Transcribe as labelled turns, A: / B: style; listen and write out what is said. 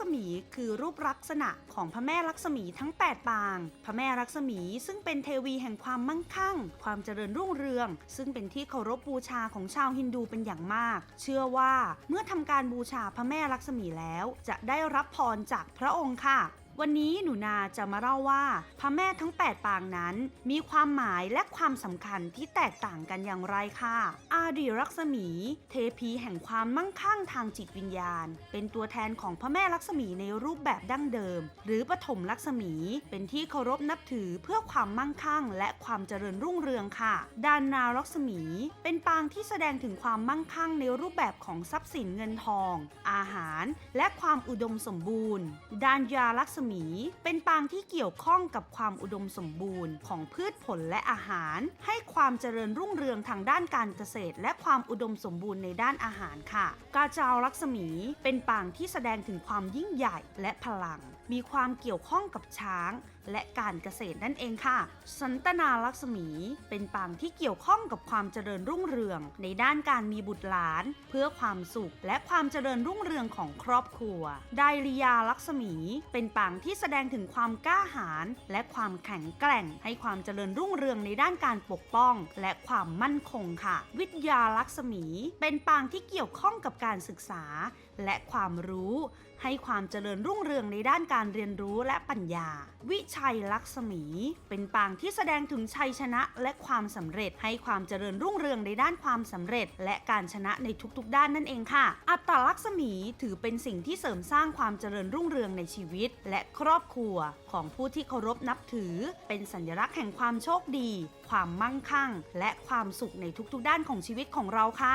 A: ษมีคือรูปลักษณะของพระแม่ลักษมีทั้ง 8 ปาง พระแม่ลักษมีซึ่งเป็นเทวีแห่งความมั่งคั่ง ความเจริญรุ่งเรือง ซึ่งเป็นที่เคารพบูชาของชาวฮินดูเป็นอย่างมาก เชื่อว่าเมื่อทำการบูชาพระแม่ลักษมีแล้ว จะได้รับพรจากพระองค์ค่ะ วันนี้หนูนาจะมาเล่าว่า พระแม่ทั้ง 8 ปางนั้น มีความหมายและความสำคัญที่แตกต่างกันอย่างไรค่ะ อาดีรักษมี เทพีแห่งความมั่งคั่งทางจิตวิญญาณ เป็นตัวแทนของพระแม่ลักษมีในรูปแบบดั้งเดิม หรือปฐมลักษมี เป็นที่เคารพนับถือเพื่อความมั่งคั่ง และความเจริญรุ่งเรืองค่ะ ดานนาลักษมี เป็นปางที่แสดงถึงความมั่งคั่งในรูปแบบของทรัพย์สินเงินทอง อาหาร และความอุดมสมบูรณ์ ดานยาลักษมีเป็นปางที่เกี่ยวข้องกับความอุดมสมบูรณ์ของพืชผลและอาหาร ให้ความเจริญรุ่งเรืองทางด้านการเกษตร และความอุดมสมบูรณ์ในด้านอาหารค่ะ กาจาวลักษมี เป็นปางที่แสดงถึงความยิ่งใหญ่และพลัง มีความเกี่ยวข้องกับช้าง และการเกษตรนั่นเองค่ะ สันตนาลักษมี เป็นปางที่เกี่ยวข้องกับความเจริญรุ่งเรือง ในด้านการมีบุตรหลาน เพื่อความสุขและความเจริญรุ่งเรืองของครอบครัว ไดริยาลักษมี เป็นปางที่แสดงถึงความกล้าหาญและความแข็งแกร่ง ให้ความเจริญรุ่งเรืองในด้านการปกป้อง และความมั่นคงค่ะ วิทยาลักษมี เป็นปางที่เกี่ยวข้องกับการศึกษา และความรู้ ให้ความเจริญรุ่งเรืองในด้านการเรียนรู้และปัญญา วิชัยลักษมี เป็นปางที่แสดงถึงชัยชนะและความสำเร็จ ให้ความเจริญรุ่งเรืองในด้านความสำเร็จ และการชนะในทุกๆ ด้านนั่นเองค่ะ อัตตลักษมีถือเป็นสิ่งที่เสริมสร้างความเจริญรุ่งเรืองในชีวิต และครอบครัวของผู้ที่เคารพนับถือ เป็นสัญลักษณ์แห่งความโชคดี ความมั่งคั่ง และความสุขในทุกๆด้านของชีวิตของเราค่ะ